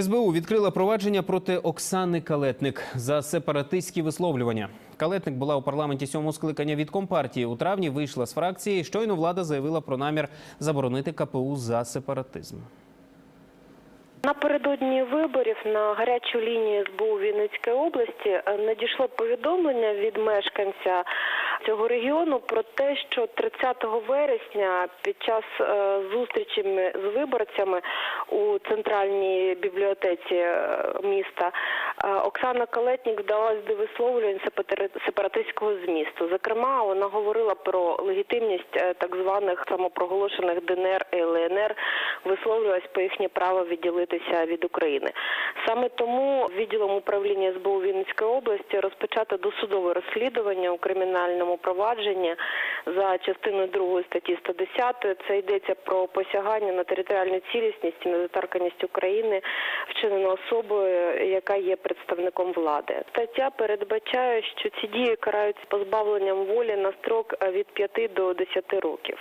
СБУ відкрила провадження проти Оксани Калетник за сепаратистські висловлювання. Калетник була у парламенті сьомого скликання від компартії. У травні вийшла з фракції. Щойно влада заявила про намір заборонити КПУ за сепаратизм. Напередодні виборів на гарячу лінію СБУ Вінницької області е, надійшло повідомлення від мешканця цього регіону про те, що 30 вересня під час е, зустрічі з виборцями у центральній бібліотеці е, міста е, Оксана Калетнік вдалась до висловлювань сепаратистського змісту. Зокрема, вона говорила про легітимність так званих самопроголошених ДНР і ЛНР, висловлювалась по їхнє право відділитися від України. Саме тому відділом управління СБУ Вінницької області розпочато досудове розслідування у кримінальному провадженні за частиною 2 статті 110. Це йдеться про посягання на територіальну цілісність і недоторканність України, вчинено особою, яка є представником влади. Стаття передбачає, що ці дії караються позбавленням волі на строк від 5 до 10 років.